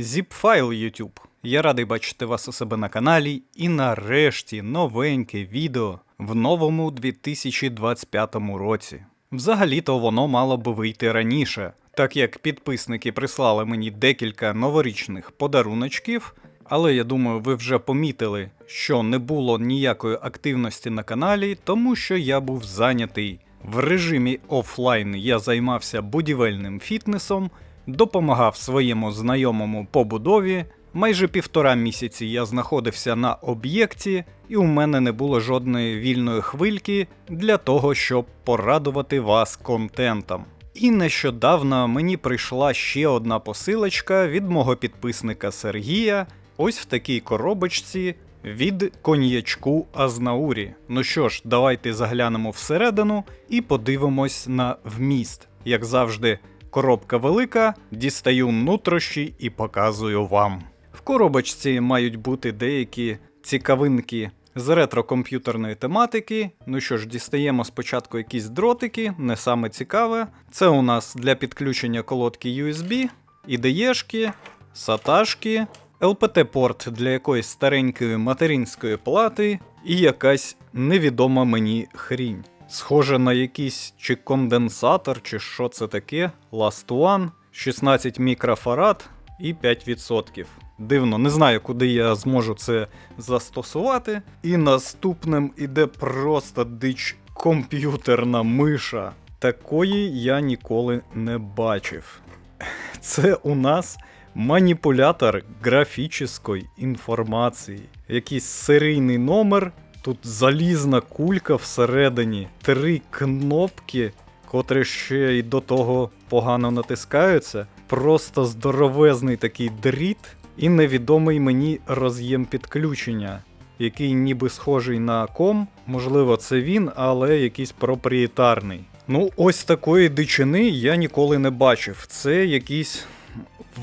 Zipfile YouTube. Я радий бачити вас у себе на каналі і нарешті новеньке відео в новому 2025 році. Взагалі-то воно мало би вийти раніше, так як підписники прислали мені декілька новорічних подаруночків, але я думаю, ви вже помітили, що не було ніякої активності на каналі, тому що я був зайнятий. В режимі офлайн я займався будівельним фітнесом, допомагав своєму знайомому по будові. Майже півтора місяці я знаходився на об'єкті, і у мене не було жодної вільної хвильки для того, щоб порадувати вас контентом. І нещодавно мені прийшла ще одна посилочка від мого підписника Сергія, ось в такій коробочці від коньячку Азнаурі. Ну що ж, давайте заглянемо всередину і подивимось на вміст. Як завжди, коробка велика, дістаю нутрощі і показую вам. В коробочці мають бути деякі цікавинки з ретро-комп'ютерної тематики. Ну що ж, дістаємо спочатку якісь дротики, не саме цікаве. Це у нас для підключення колодки USB, IDE-шки, саташки, LPT-порт для якоїсь старенької материнської плати і якась невідома мені хрінь. Схоже на якийсь чи конденсатор, чи що це таке. Last One, 16 мікрофарад і 5%. Дивно, не знаю, куди я зможу це застосувати. І наступним іде просто дич комп'ютерна миша. Такої я ніколи не бачив. Це у нас маніпулятор графічної інформації. Якийсь серійний номер. Тут залізна кулька всередині, три кнопки, котрі ще й до того погано натискаються. Просто здоровезний такий дріт і невідомий мені роз'єм підключення, який ніби схожий на ком. Можливо, це він, але якийсь проприєтарний. Ну, ось такої дичини я ніколи не бачив. Це якийсь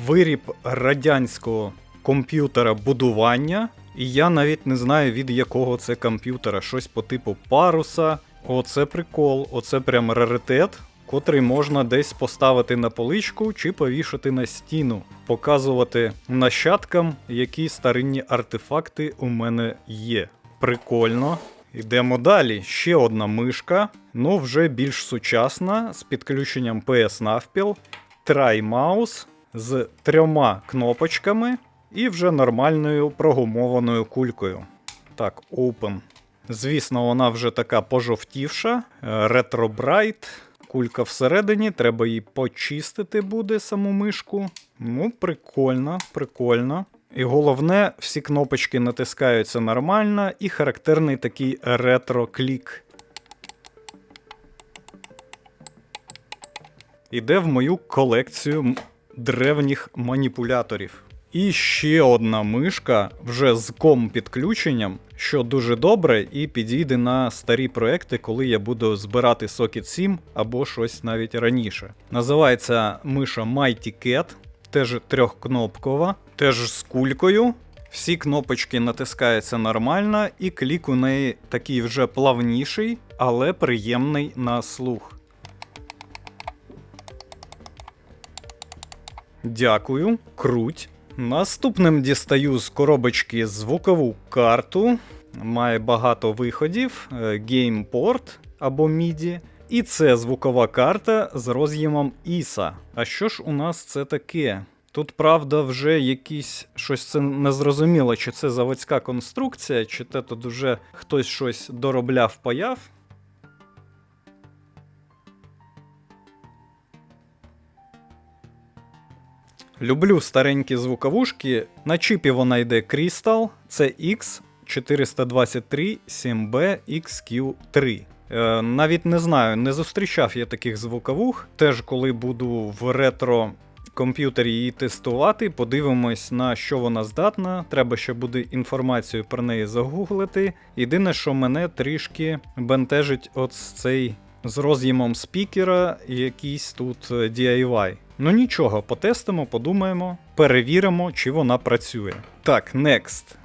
виріб радянського комп'ютера будування. І я навіть не знаю від якого це комп'ютера. Щось по типу паруса. Оце прикол, оце прям раритет, котрий можна десь поставити на поличку чи повішати на стіну, показувати нащадкам, які старинні артефакти у мене є. Прикольно. Йдемо далі. Ще одна мишка, ну вже більш сучасна, з підключенням PS навпіл, трай-маус з трьома кнопочками і вже нормальною прогумованою кулькою. Так, Open. Звісно, вона вже така пожовтівша, Bright. Кулька всередині, треба її почистити буде саму мишку. Ну, прикольно, прикольно. І головне, всі кнопочки натискаються нормально, і характерний такий ретро-клік. Іде в мою колекцію древніх маніпуляторів. І ще одна мишка вже з ком підключенням, що дуже добре і підійде на старі проекти, коли я буду збирати Socket 7 або щось навіть раніше. Називається миша Mighty Cat, теж трьохкнопкова, теж з кулькою. Всі кнопочки натискаються нормально, і клік у неї такий вже плавніший, але приємний на слух. Дякую, круть. Наступним дістаю з коробочки звукову карту. Має багато виходів, GamePort або MIDI. І це звукова карта з роз'ємом ISA. А що ж у нас це таке? Тут, правда, вже якісь щось це незрозуміло, чи це заводська конструкція, чи те тут вже хтось щось доробляв паяв. Люблю старенькі звуковушки. На чіпі вона йде Crystal, це X423 7B XQ3. Е, навіть не знаю, не зустрічав я таких звуковух. Теж коли буду в ретро комп'ютері її тестувати, подивимось на що вона здатна. Треба ще буде інформацію про неї загуглити. Єдине, що мене трішки бентежить от цей з роз'ємом спікера, і якийсь тут е, DIY. Ну нічого, потестимо, подумаємо, перевіримо, чи вона працює. Так, next.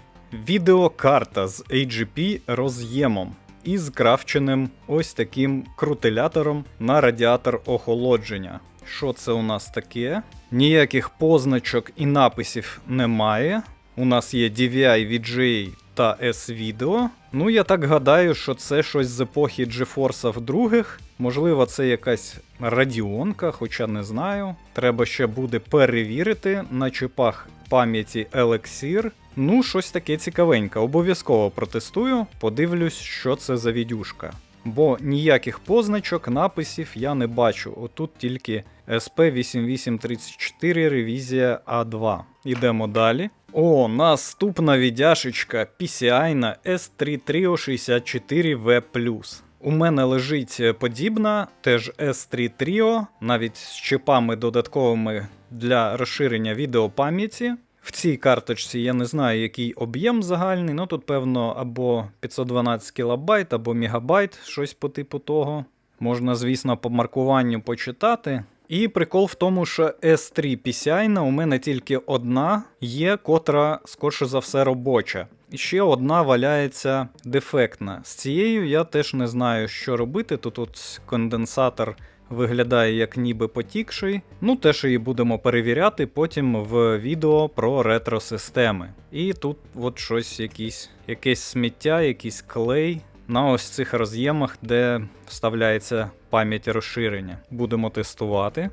Відеокарта з AGP роз'ємом і з крафченим ось таким крутилятором на радіатор охолодження. Що це у нас таке? Ніяких позначок і написів немає. У нас є DVI, VGA та S-Video. Ну, я так гадаю, що це щось з епохи GeForce других. Можливо, це якась радіонка, хоча не знаю. Треба ще буде перевірити на чипах пам'яті Elixir. Ну, щось таке цікавеньке. Обов'язково протестую, подивлюсь, що це за відюшка. Бо ніяких позначок, написів я не бачу. Отут тільки SP8834 ревізія А2. Ідемо далі. О, наступна віддяшечка PCI на S3 Trio 64V. У мене лежить подібна, теж S3 Trio, навіть з чипами додатковими для розширення відеопам'яті. В цій карточці я не знаю, який об'єм загальний, ну тут, певно, або 512 кБ, або мегабайт, щось по типу того. Можна, звісно, по маркуванню почитати. І прикол в тому, що S3 PCI у мене тільки одна є, котра, скорше за все, робоча. І ще одна валяється дефектна. З цією я теж не знаю, що робити. Тут от конденсатор виглядає як ніби потікший. Ну, теж її будемо перевіряти потім в відео про ретро-системи. І тут от щось, якісь, якесь сміття, якийсь клей на ось цих роз'ємах, де вставляється пам'ять розширення. Будемо тестувати.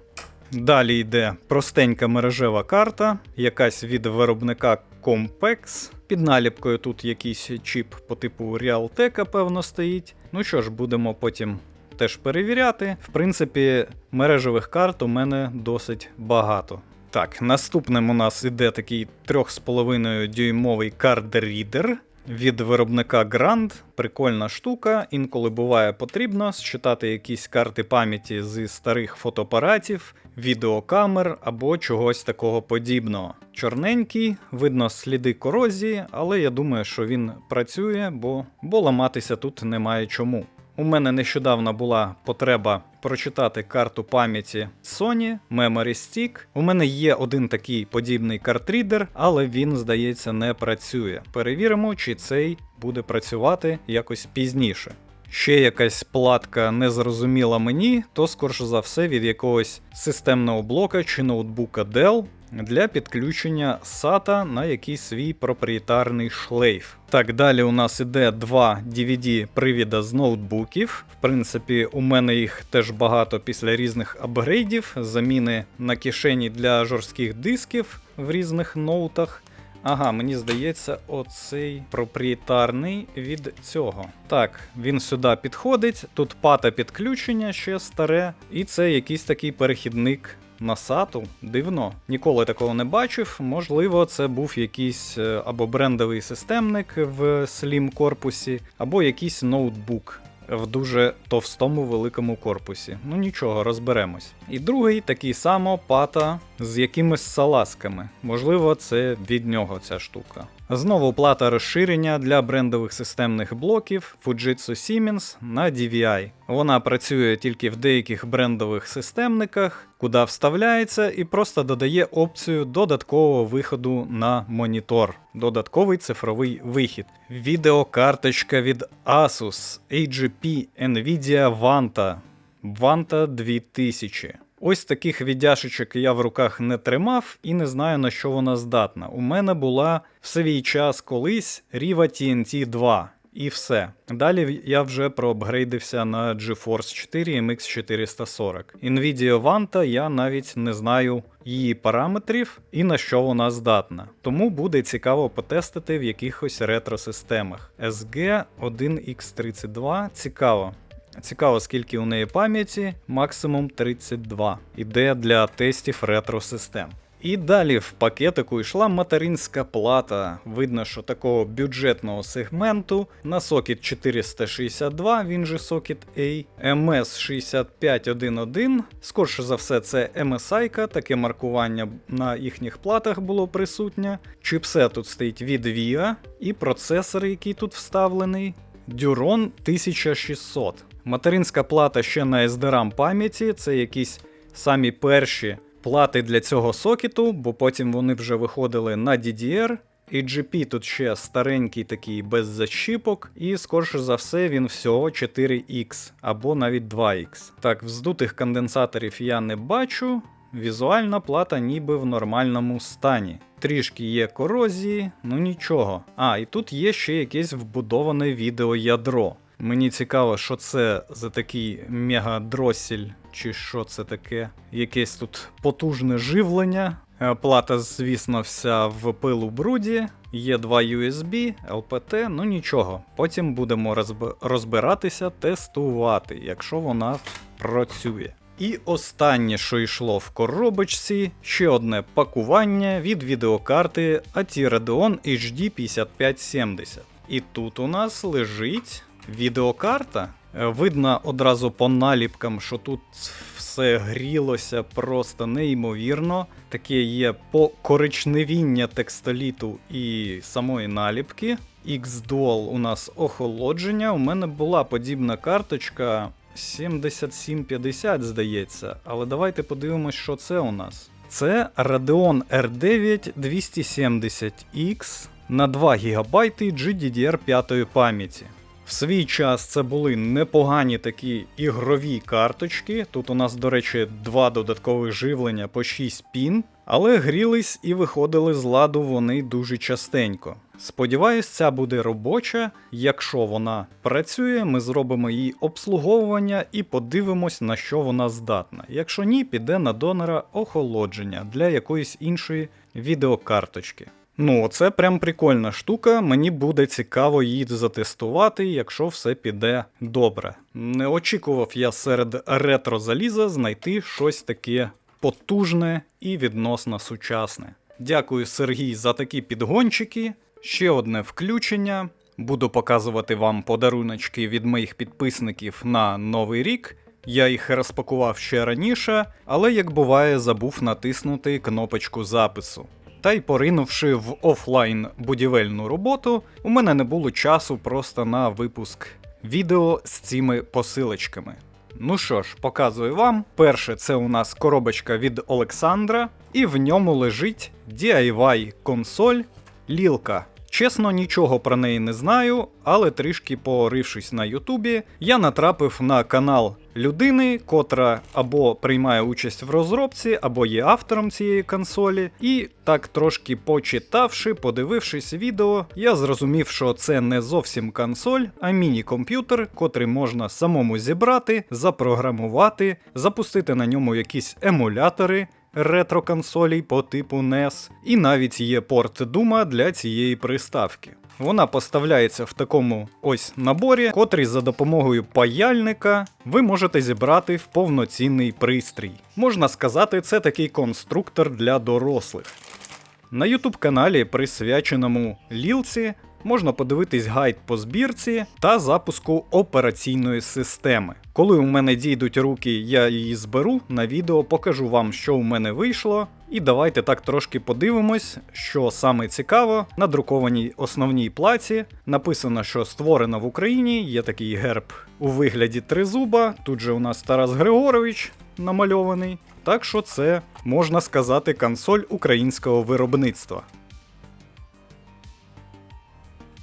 Далі йде простенька мережева карта, якась від виробника Compex. Під наліпкою тут якийсь чіп по типу Realtek, певно, стоїть. Ну що ж, будемо потім теж перевіряти. В принципі, мережевих карт у мене досить багато. Так, наступним у нас іде такий 3,5 дюймовий кард-рідер від виробника Grand. Прикольна штука. Інколи буває потрібно считати якісь карти пам'яті зі старих фотоапаратів, відеокамер або чогось такого подібного. Чорненький, видно сліди корозії, але я думаю, що він працює, бо, бо ламатися тут немає чому. У мене нещодавно була потреба прочитати карту пам'яті Sony Memory Stick. У мене є один такий подібний картрідер, але він, здається, не працює. Перевіримо, чи цей буде працювати якось пізніше. Ще якась платка не зрозуміла мені, то скорше за все від якогось системного блока чи ноутбука Dell для підключення SATA на якийсь свій проприєтарний шлейф. Так, далі у нас іде два DVD-привіда з ноутбуків. В принципі, у мене їх теж багато після різних апгрейдів, заміни на кишені для жорстких дисків в різних ноутах. Ага, мені здається, оцей проприєтарний від цього. Так, він сюди підходить. Тут пата підключення ще старе, і це якийсь такий перехідник на сату. Дивно, ніколи такого не бачив. Можливо, це був якийсь е, або брендовий системник в Slim корпусі, або якийсь ноутбук. В дуже товстому великому корпусі. Ну нічого, розберемось. І другий такий само пата з якимись салазками. Можливо, це від нього ця штука. Знову плата розширення для брендових системних блоків Fujitsu Siemens на DVI. Вона працює тільки в деяких брендових системниках, куди вставляється і просто додає опцію додаткового виходу на монітор. Додатковий цифровий вихід. Відеокарточка від Asus AGP Nvidia Vanta. Vanta 2000. Ось таких віддяшечок я в руках не тримав і не знаю на що вона здатна. У мене була в свій час колись Riva TNT 2. І все. Далі я вже проапгрейдився на GeForce 4 MX 440. Nvidia Vanta я навіть не знаю її параметрів і на що вона здатна. Тому буде цікаво потестити в якихось ретро-системах. SG 1X32 цікаво. Цікаво, скільки у неї пам'яті, максимум 32. Іде для тестів ретро-систем. І далі в пакетику йшла материнська плата. Видно, що такого бюджетного сегменту на сокет 462, він же сокет A, MS6511. Скорше за все, це MSI, таке маркування на їхніх платах було присутнє. Чипсет тут стоїть від VIA, і процесор, який тут вставлений, Duron 1600. Материнська плата ще на SDRAM пам'яті, це якісь самі перші плати для цього сокету, бо потім вони вже виходили на DDR. AGP тут ще старенький такий без защіпок, і скорше за все він всього 4X або навіть 2X. Так, вздутих конденсаторів я не бачу. візуальна плата ніби в нормальному стані. Трішки є корозії, ну нічого. А, і тут є ще якесь вбудоване відеоядро. Мені цікаво, що це за такий мегадросіль, чи що це таке. Якесь тут потужне живлення. Е, Плата, звісно, вся в пилу бруді. Є два USB, LPT, ну нічого. Потім будемо розбиратися, тестувати, якщо вона працює. І останнє, що йшло в коробочці, ще одне пакування від відеокарти AT Radeon HD 5570. І тут у нас лежить відеокарта. Е, Видно одразу по наліпкам, що тут все грілося просто неймовірно. Таке є покоричневіння текстоліту і самої наліпки. X-Dual у нас охолодження. У мене була подібна карточка 7750, здається. Але давайте подивимось, що це у нас. Це Radeon R9 270X на 2 ГБ GDDR5 пам'яті. В свій час це були непогані такі ігрові карточки. Тут у нас, до речі, два додаткових живлення по 6 пін, але грілись і виходили з ладу вони дуже частенько. Сподіваюсь, ця буде робоча. Якщо вона працює, ми зробимо її обслуговування і подивимось, на що вона здатна. Якщо ні, піде на донора охолодження для якоїсь іншої відеокарточки. Ну, це прям прикольна штука. Мені буде цікаво її затестувати, якщо все піде добре. Не очікував я серед ретро заліза знайти щось таке потужне і відносно сучасне. Дякую, Сергій, за такі підгончики. Ще одне включення. Буду показувати вам подаруночки від моїх підписників на Новий рік. Я їх розпакував ще раніше, але як буває, забув натиснути кнопочку запису. Та й поринувши в офлайн будівельну роботу, у мене не було часу просто на випуск відео з цими посилочками. Ну що ж, показую вам. Перше, це у нас коробочка від Олександра, і в ньому лежить DIY консоль Лілка. Чесно, нічого про неї не знаю, але трішки порившись на Ютубі, я натрапив на канал людини, котра або приймає участь в розробці, або є автором цієї консолі. І так трошки почитавши, подивившись відео, я зрозумів, що це не зовсім консоль, а міні-комп'ютер, котрий можна самому зібрати, запрограмувати, запустити на ньому якісь емулятори ретро-консолей по типу NES, і навіть є порт Дума для цієї приставки. Вона поставляється в такому ось наборі, котрий за допомогою паяльника ви можете зібрати в повноцінний пристрій. Можна сказати, це такий конструктор для дорослих. На YouTube каналі, присвяченому Лілці, можна подивитись гайд по збірці та запуску операційної системи. Коли у мене дійдуть руки, я її зберу на відео, покажу вам, що у мене вийшло. І давайте так трошки подивимось, що саме цікаво, на друкованій основній плаці написано, що створена в Україні, є такий герб у вигляді тризуба. Тут же у нас Тарас Григорович намальований. Так що це можна сказати консоль українського виробництва.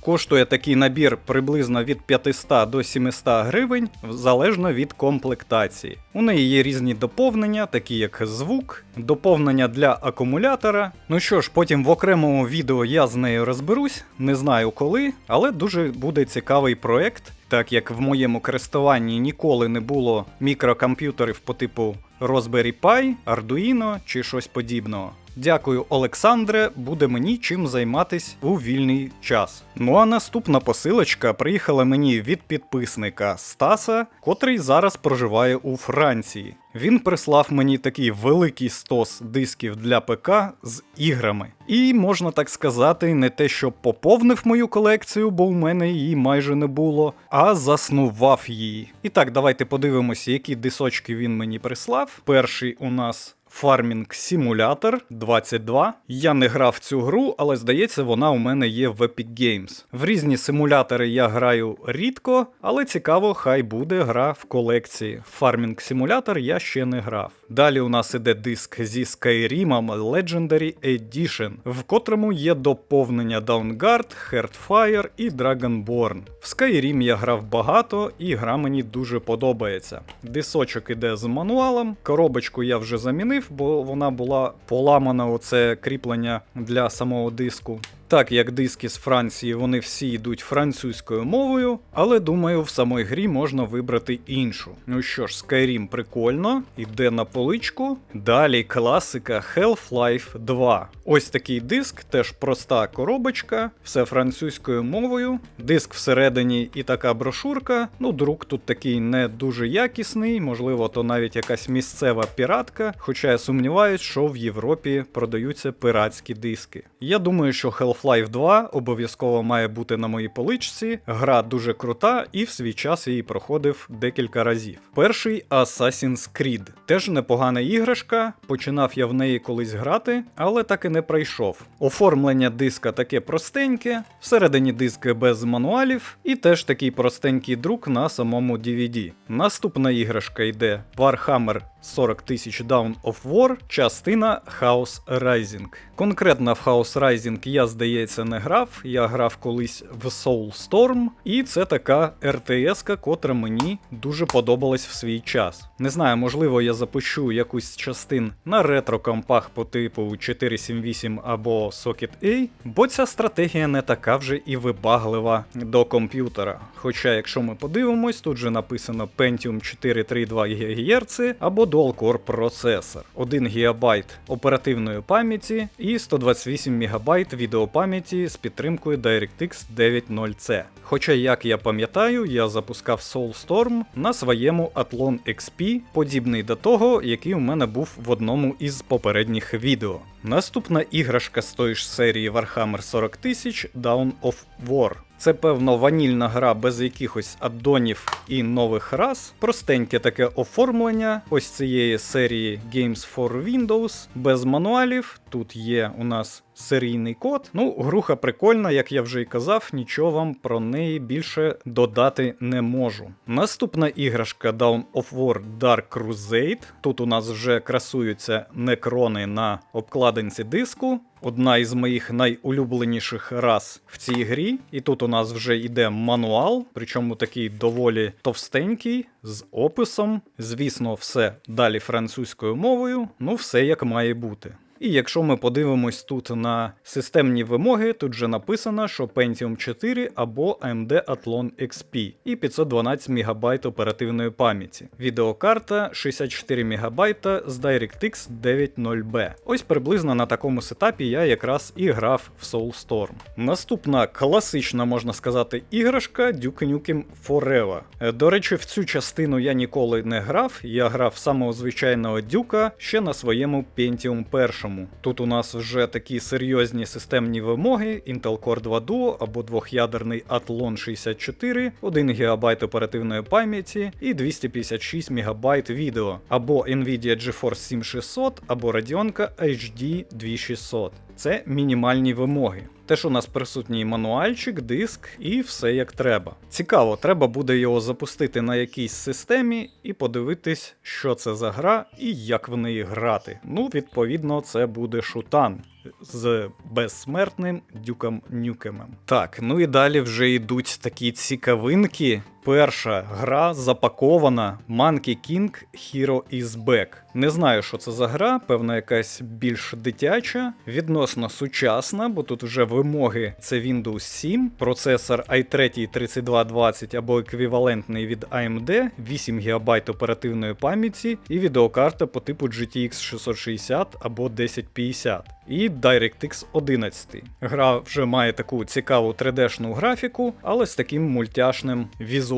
Коштує такий набір приблизно від 500 до 700 гривень, залежно від комплектації. У неї є різні доповнення, такі як звук, доповнення для акумулятора. Ну що ж, потім в окремому відео я з нею розберусь, не знаю коли, але дуже буде цікавий проект, так як в моєму користуванні ніколи не було мікрокомп'ютерів по типу Raspberry Pi, Arduino чи щось подібного. Дякую, Олександре, буде мені чим займатись у вільний час. Ну а наступна посилочка приїхала мені від підписника Стаса, котрий зараз проживає у Франції. Він прислав мені такий великий стос дисків для ПК з іграми. І можна так сказати, не те, що поповнив мою колекцію, бо у мене її майже не було, а заснував її. І так, давайте подивимося, які дисочки він мені прислав. Перший у нас Farming Simulator 22. Я не грав в цю гру, але здається, вона у мене є в Epic Games. В різні симулятори я граю рідко, але цікаво, хай буде гра в колекції. Farming Simulator я ще не грав. Далі у нас іде диск зі Skyrim Legendary Edition, в котрому є доповнення Downguard, Heartfire і Dragonborn. В Skyrim я грав багато, і гра мені дуже подобається. Дисочок іде з мануалом, коробочку я вже замінив, бо вона була поламана оце кріплення для самого диску. Так як диски з Франції, вони всі йдуть французькою мовою, але думаю, в самій грі можна вибрати іншу. Ну що ж, Skyrim прикольно, іде на поличку. Далі класика Half-Life 2. Ось такий диск, теж проста коробочка, все французькою мовою. Диск всередині і така брошурка. Ну, друк тут такий не дуже якісний, можливо, то навіть якась місцева піратка. Хоча я сумніваюсь, що в Європі продаються пиратські диски. Я думаю, що Half-Life 2 обов'язково має бути на моїй поличці. Гра дуже крута, і в свій час її проходив декілька разів. Перший Assassin's Creed. Теж непогана іграшка. Починав я в неї колись грати, але так і не пройшов. Оформлення диска таке простеньке, всередині диски без мануалів, і теж такий простенький друк на самому DVD. Наступна іграшка йде Warhammer 40 тисяч Down of War, частина House Rising. Конкретно в House Rising я, здається, не грав. Я грав колись в Soulstorm, і це така RTS-ка, котра мені дуже подобалась в свій час. Не знаю, можливо, я запущу якусь з частин на ретро-компах по типу 478 або Socket A, бо ця стратегія не така вже і вибаглива до комп'ютера. Хоча, якщо ми подивимось, тут же написано Pentium 432 ГГц або Dual-Core процесор, 1 ГБ оперативної пам'яті і 128 МБ відеопам'яті з підтримкою DirectX 9.0C. Хоча, як я пам'ятаю, я запускав Soulstorm на своєму Athlon XP, подібний до того, який у мене був в одному із попередніх відео. Наступна іграшка з тої ж серії Warhammer 40 тисяч Dawn of War. Це певно ванільна гра без якихось аддонів і нових рас. Простеньке таке оформлення ось цієї серії Games for Windows, без мануалів. Тут є у нас серійний код. Ну, груха прикольна, як я вже й казав, нічого вам про неї більше додати не можу. Наступна іграшка Dawn of War Dark Crusade. Тут у нас вже красуються некрони на обкладинці диску. Одна із моїх найулюбленіших рас в цій грі. І тут у нас вже йде мануал, причому такий доволі товстенький, з описом. Звісно, все далі французькою мовою, ну все як має бути. І якщо ми подивимось тут на системні вимоги, тут же написано, що Pentium 4 або AMD Athlon XP і 512 МБ оперативної пам'яті. Відеокарта 64 МБ з DirectX 9.0B. Ось приблизно на такому сетапі я якраз і грав в Soulstorm. Наступна класична, можна сказати, іграшка Duke Nukem Forever. Е, До речі, в цю частину я ніколи не грав, я грав самого звичайного дюка ще на своєму Pentium 1. Тут у нас вже такі серйозні системні вимоги: Intel Core 2 Duo або двох'ядерний Athlon 64, 1 ГБ оперативної пам'яті і 256 МБ відео, або Nvidia GeForce 7600, або Radeon HD 2600. Це мінімальні вимоги. Теж у нас присутній мануальчик, диск і все як треба. Цікаво, треба буде його запустити на якійсь системі і подивитись, що це за гра і як в неї грати. Ну, відповідно, це буде шутан. З безсмертним дюком Нюкемем. Так, ну і далі вже йдуть такі цікавинки. Перша гра запакована Monkey King Hero is Back. Не знаю, що це за гра, певно, якась більш дитяча, відносно сучасна, бо тут вже вимоги це Windows 7, процесор i3 3220 або еквівалентний від AMD, 8 ГБ оперативної пам'яті і відеокарта по типу GTX 660 або 1050. І DirectX 11. Гра вже має таку цікаву 3D-шну графіку, але з таким мультяшним візуалом.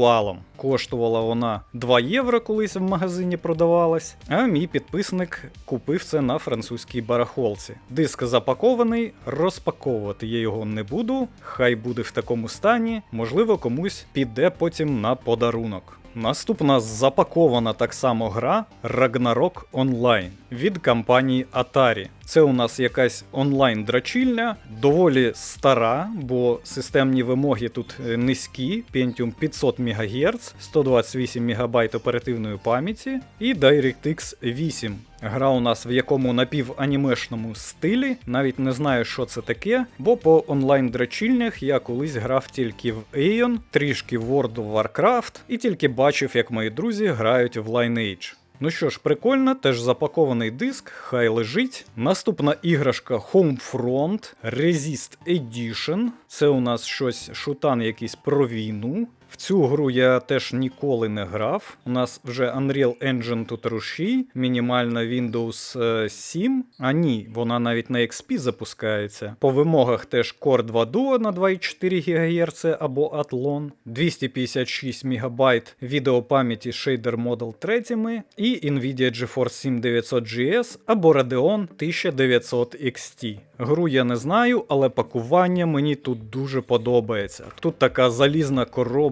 Коштувала вона 2 євро колись в магазині продавалась, а мій підписник купив це на французькій барахолці. Диск запакований, розпаковувати я його не буду, хай буде в такому стані, можливо, комусь піде потім на подарунок. Наступна запакована так само гра Ragnarok Online від компанії Atari. Це у нас якась онлайн-драчільня, доволі стара, бо системні вимоги тут е, низькі, Pentium 500 МГц, 128 МБ оперативної пам'яті і DirectX 8. Гра у нас в якому напіванімешному стилі, навіть не знаю, що це таке, бо по онлайн-драчільнях я колись грав тільки в Aeon, трішки в World of Warcraft і тільки бачив, як мої друзі грають в Lineage. Ну що ж, прикольно, теж запакований диск, хай лежить. Наступна іграшка Homefront Resist Edition. Це у нас щось шутан якийсь про війну. В цю гру я теж ніколи не грав. У нас вже Unreal Engine тут рушій, мінімально Windows е, 7. А ні, вона навіть на XP запускається. По вимогах теж Core 2 Duo на 2,4 ГГц або Athlon, 256 МБ відеопам'яті Shader Model 3 і Nvidia GeForce 7900 GS або Radeon 1900 XT. Гру я не знаю, але пакування мені тут дуже подобається. Тут така залізна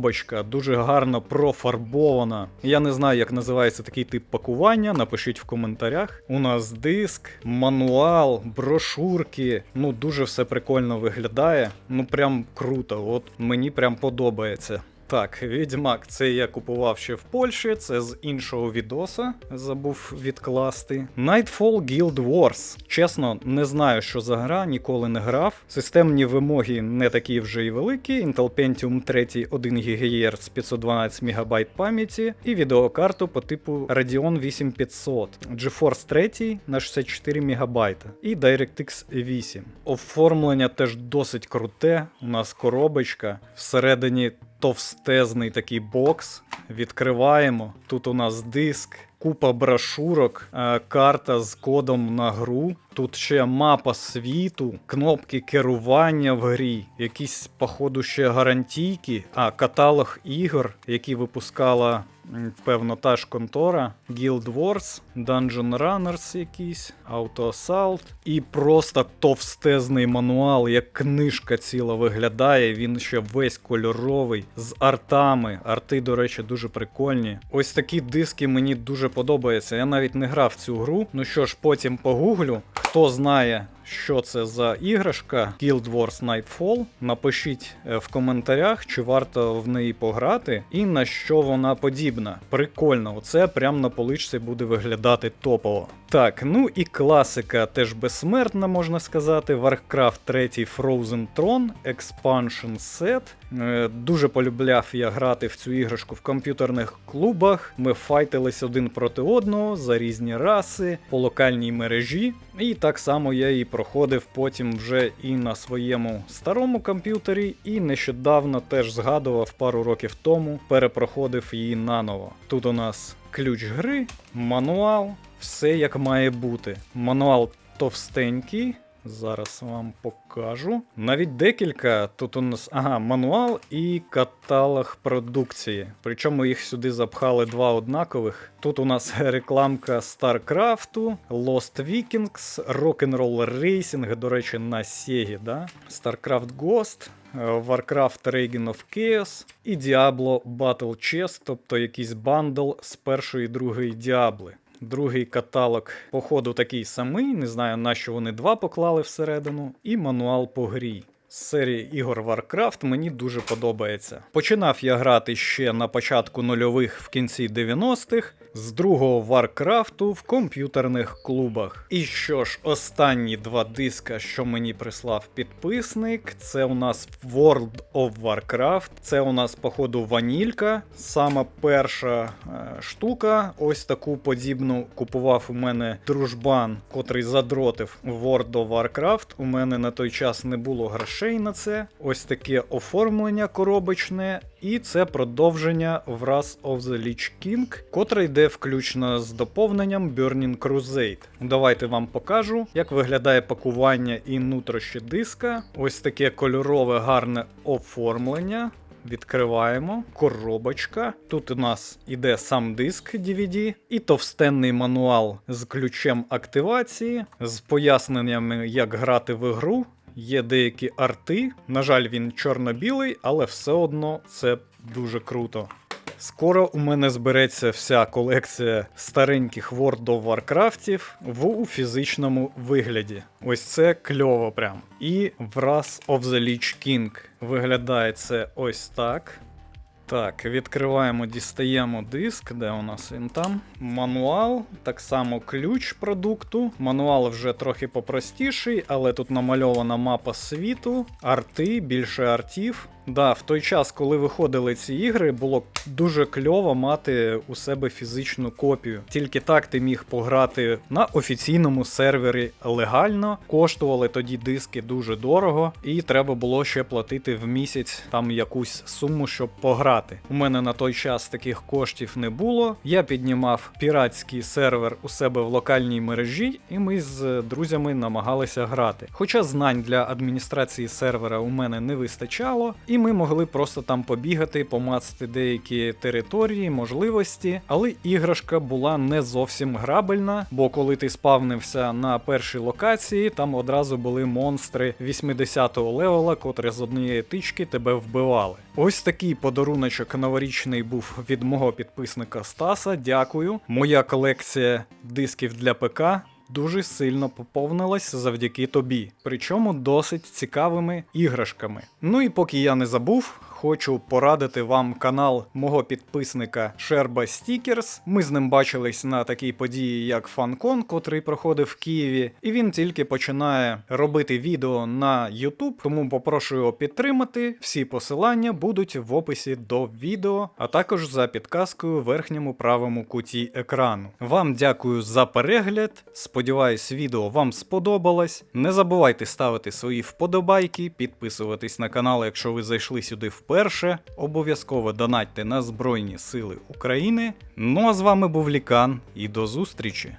коробочка, дуже гарно профарбована. Я не знаю, як називається такий тип пакування. Напишіть в коментарях. У нас диск, мануал, брошурки. Ну дуже все прикольно виглядає. Ну прям круто. От мені прям подобається. Так, Відьмак, це я купував ще в Польщі, це з іншого відоса, забув відкласти. Nightfall Guild Wars. Чесно, не знаю, що за гра, ніколи не грав. Системні вимоги не такі вже й великі. Intel Pentium 3 1 ГГц 512 МБ пам'яті і відеокарту по типу Radeon 8500, GeForce 3 на 64 МБ і DirectX 8. Оформлення теж досить круте. У нас коробочка всередині товстезний такий бокс. Відкриваємо. Тут у нас диск, купа брошурок, е, карта з кодом на гру. Тут ще мапа світу, кнопки керування в грі, якісь, походу, ще гарантійки, а каталог ігор, які випускала, певно, та ж контора, Guild Wars, Dungeon Runners якийсь, Auto Assault. І просто товстезний мануал, як книжка ціла виглядає. Він ще весь кольоровий, з артами. Арти, до речі, дуже прикольні. Ось такі диски мені дуже подобаються. Я навіть не грав цю гру. Ну що ж, потім погуглю. Хто знає, що це за іграшка Guild Wars Nightfall, напишіть е, в коментарях, чи варто в неї пограти і на що вона подібна. Прикольно, оце прям на поличці буде виглядати топово. Так, ну і класика теж безсмертна, можна сказати. Warcraft 3 Frozen Throne Expansion Set. Е, Дуже полюбляв я грати в цю іграшку в комп'ютерних клубах. Ми файтились один проти одного за різні раси по локальній мережі. І так само я її проходив потім вже і на своєму старому комп'ютері, і нещодавно теж згадував пару років тому, перепроходив її наново. Тут у нас ключ гри, мануал, все як має бути. Мануал товстенький. Зараз вам покажу. Навіть декілька. Тут у нас ага, мануал і каталог продукції. Причому їх сюди запхали два однакових. Тут у нас рекламка StarCraft, Lost Vikings, Rock'n'Roll Racing, до речі, на Sega, да? StarCraft Ghost. Warcraft Reign of Chaos і Diablo Battle Chest, тобто якийсь бандл з першої і другої Діабли. Другий каталог, походу, такий самий, не знаю, на що вони два поклали всередину, і мануал по грі. З серії ігор Warcraft мені дуже подобається. Починав я грати ще на початку нульових в кінці 90-х, з другого Варкрафту в комп'ютерних клубах. І що ж, останні два диска, що мені прислав підписник, це у нас World of Warcraft, це у нас, походу, ванілька. Сама перша е, штука. Ось таку подібну купував у мене дружбан, котрий задротив World of Warcraft. У мене на той час не було грошей на це. Ось таке оформлення коробочне. І це продовження Wrath of the Lich King, котре йде включно з доповненням Burning Crusade. Давайте вам покажу, як виглядає пакування і нутрощі диска. Ось таке кольорове гарне оформлення. Відкриваємо коробочка. Тут у нас іде сам диск DVD і товстенний мануал з ключем активації, з поясненнями, як грати в ігру. Є деякі арти. На жаль, він чорно-білий, але все одно це дуже круто. Скоро у мене збереться вся колекція стареньких World of Warcraftів в фізичному вигляді. Ось це кльово прям. І Wrath of the Lich King. Виглядає це ось так. Так, відкриваємо, дістаємо диск, де у нас він там. Мануал, так само ключ продукту. Мануал вже трохи попростіший, але тут намальована мапа світу, арти, більше артів. Да, в той час, коли виходили ці ігри, було дуже кльово мати у себе фізичну копію. Тільки так ти міг пограти на офіційному сервері легально. Коштували тоді диски дуже дорого, і треба було ще платити в місяць там якусь суму, щоб пограти. У мене на той час таких коштів не було. Я піднімав піратський сервер у себе в локальній мережі, і ми з друзями намагалися грати. Хоча знань для адміністрації сервера у мене не вистачало, і ми могли просто там побігати, помацати деякі території, можливості, але іграшка була не зовсім грабельна, бо коли ти спавнився на першій локації, там одразу були монстри 80-го левела, котрі з однієї тички тебе вбивали. Ось такий подаруночок новорічний був від мого підписника Стаса. Дякую. Моя колекція дисків для ПК дуже сильно поповнилась завдяки тобі, причому досить цікавими іграшками. Ну і поки я не забув. Хочу порадити вам канал мого підписника Шерба Стікерс. Ми з ним бачились на такій події, як FanCon, котрий проходив в Києві, і він тільки починає робити відео на YouTube, тому попрошу його підтримати. Всі посилання будуть в описі до відео, а також за підказкою в верхньому правому куті екрану. Вам дякую за перегляд. Сподіваюсь, відео вам сподобалось. Не забувайте ставити свої вподобайки, підписуватись на канал, якщо ви зайшли сюди вперше. Обов'язково донатьте на Збройні Сили України. Ну а з вами був Лікан і до зустрічі!